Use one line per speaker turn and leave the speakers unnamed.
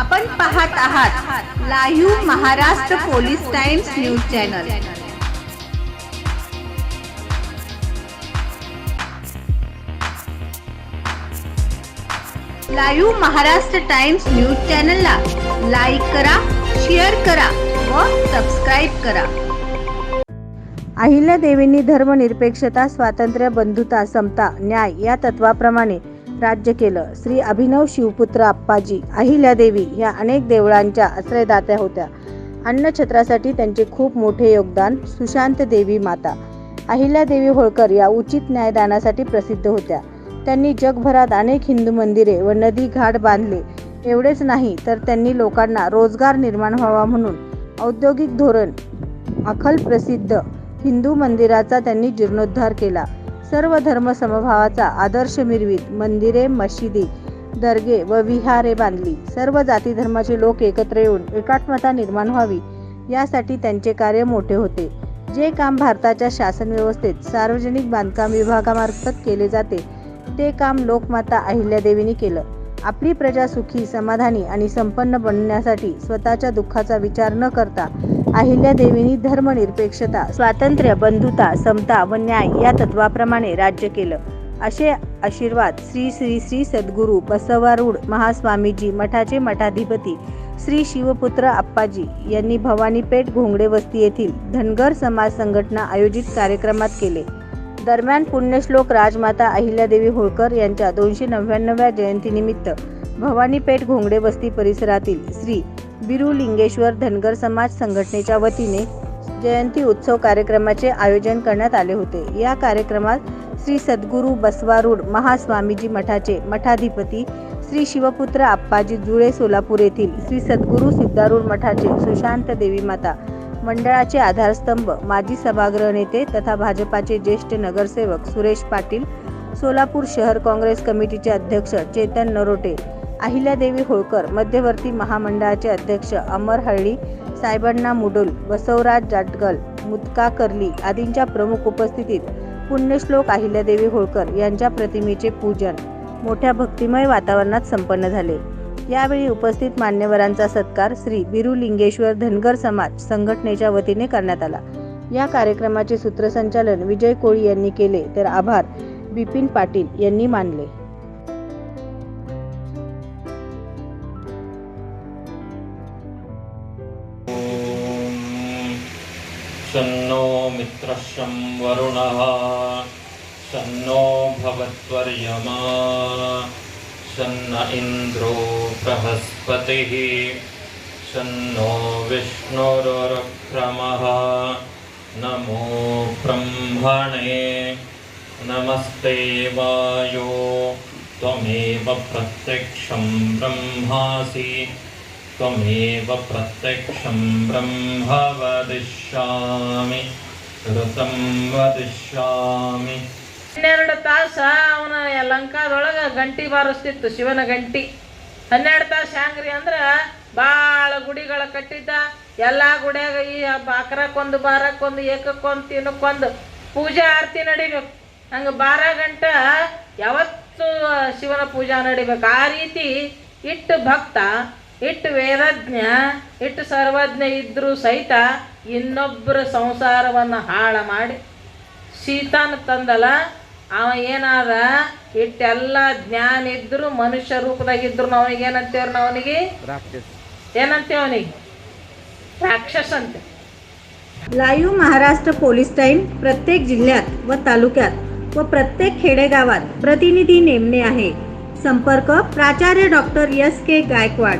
आपण पाहत आहात live Maharashtra police times news channel. Live Maharashtra times news चॅनलला लाईक करा शेअर करा व सबस्क्राईब करा.
अहिल्यादेवींनी धर्मनिरपेक्षता स्वातंत्र्य बंधुता समता न्याय या तत्वाप्रमाणे राज्य केलं. श्री अभिनव शिवपुत्र आप्पाजी अहिल्यादेवी ह्या अनेक देवळांच्या आश्रयदात्या होत्या. अन्नछत्रासाठी त्यांचे खूप मोठे योगदान सुशांत देवी माता. अहिल्यादेवी होळकर या उचित न्यायदानासाठी प्रसिद्ध होत्या. त्यांनी जगभरात अनेक हिंदू मंदिरे व नदी घाट बांधले. एवढेच नाही तर त्यांनी लोकांना रोजगार निर्माण व्हावा म्हणून औद्योगिक धोरण अखल प्रसिद्ध हिंदू मंदिराचा त्यांनी जीर्णोद्धार केला. सर्व धर्मसमभावाचा आदर्श मिरवीत मंदिरे मशिदी दर्गे व विहारे बांधली. सर्व जाती धर्माचे लोक एकत्र येऊन एकात्मता निर्माण व्हावी यासाठी त्यांचे कार्य मोठे होते. जे काम भारताच्या शासन व्यवस्थेत सार्वजनिक बांधकाम विभागामार्फत केले जाते ते काम लोकमाता अहिल्यादेवीने केलं. आपली प्रजा सुखी समाधानी आणि संपन्न बनण्यासाठी स्वतःच्या दुःखाचा विचार न करता अहिल्यादेवींनी धर्मनिरपेक्षता स्वातंत्र्य बंधुता समता व न्याय या तत्वाप्रमाणे राज्य केलं. असे आशीर्वाद श्री श्री श्री सद्गुरू बसवारूढ महास्वामीजी मठाचे मठाधिपती श्री शिवपुत्र आप्पाजी यांनी भवानीपेठ घोंगडे वस्ती येथील धनगर समाज संघटना आयोजित कार्यक्रमात केले. दरम्यान पुण्यश्लोक राजमाता अहिल्यादेवी होळकर यांच्या दोनशे नव्याण्णव्या जयंतीनिमित्त भवानीपेठ घोंगडे वस्ती परिसरातील श्री बिरुलिंगेश्वर धनगर समाज संघटनेच्या वतीने जयंती उत्सव कार्यक्रमाचे आयोजन करण्यात आले होते. या कार्यक्रमात श्री सद्गुरू बसवारूढ महास्वामीजी मठाचे मठाधिपती श्री शिवपुत्र आप्पाजी जुळे सोलापूर येथील श्री सद्गुरू सिद्धारूढ मठाचे सुशांत देवी माता मंडळाचे आधारस्तंभ माजी सभागृह नेते तथा भाजपाचे ज्येष्ठ नगरसेवक सुरेश पाटील सोलापूर शहर काँग्रेस कमिटीचे अध्यक्ष चेतन नरोटे अहिल्यादेवी होळकर मध्यवर्ती महामंडळाचे अध्यक्ष अमर हळी साहेबांना मुडोल बसवराज जाटगल मुदका कर्ली आदींच्या प्रमुख उपस्थितीत पुण्यश्लोक अहिल्यादेवी होळकर यांच्या प्रतिमेचे पूजन मोठ्या भक्तिमय वातावरणात संपन्न झाले. यावेळी उपस्थित मान्यवरांचा सत्कार श्री बिरुलिंगेश्वर धनगर समाज संघटनेच्या वतीने करण्यात आला. या कार्यक्रमाचे सूत्रसंचालन विजय कोळी यांनी केले तर आभार बिपिन पाटील यांनी मानले.
शन्नो मित्रशं वरुणः शन्नो भवत्वर्यमा शन्न इन्द्रो बृहस्पतिः शन्नो विष्णुरुक्रमः नमो ब्रह्मणे नमस्ते वायो त्वमेव प्रत्यक्षं ब्रह्मासि। त्वमेव प्रत्यक्षं ब्रह्म वदिष्यामि ಋತಂ ವದಿಷ್ಯಾಮಿ
ಹನ್ನೆರಡು ತಾಸ ಅವನ ಲಂಕಾದೊಳಗ ಗಂಟಿ ಬಾರಿಸ್ತಿತ್ತು ಶಿವನ ಗಂಟಿ ಹನ್ನೆರಡು ತಾಸು ಹ್ಯಾಂಗ್ರಿ ಅಂದ್ರೆ ಭಾಳ ಗುಡಿಗಳ ಕಟ್ಟಿದ್ದ ಎಲ್ಲ ಗುಡಿಯಾಗ ಈ ಬಾಕ್ರಕ್ಕೊಂದು ಬಾರಕ್ಕೊಂದು ಏಕಕ್ಕೊಂದು ತಿನ್ನಕ್ಕೊಂದು ಪೂಜೆ ಆರತಿ ನಡಿಬೇಕು ಹಂಗೆ ಬಾರ ಗಂಟ ಯಾವತ್ತು ಶಿವನ ಪೂಜಾ ನಡಿಬೇಕು ಆ ರೀತಿ ಇಟ್ಟು ಭಕ್ತ ಇಟ್ಟು ವೇದಜ್ಞ ಇಟ್ಟು ಸರ್ವಜ್ಞ ಇದ್ರೂ ಸಹಿತ ಇನ್ನೊಬ್ಬರ ಸಂಸಾರವನ್ನು ಹಾಳು ಮಾಡಿ ಸೀತಾನ ತಂದಲ್ಲ ಅವ ಏನಾದ ಇಟ್ಟೆಲ್ಲ ಜ್ಞಾನ ಇದ್ರು ಮನುಷ್ಯ ರೂಪದಾಗಿದ್ರು ಅವನಿಗೆ ಏನಂತೇವ್ರಿ ನಾವು ಅವನಿಗೆ ಏನಂತೇವ್ ಅವನಿಗೆ ರಾಕ್ಷಸ ಅಂತೆ
लाईव्ह महाराष्ट्र पोलीस टाईम प्रत्येक जिल्ह्यात व तालुक्यात व प्रत्येक खेडेगावात प्रतिनिधी नेमणे आहे संपर्क प्राचार्य डॉक्टर एस के गायकवाड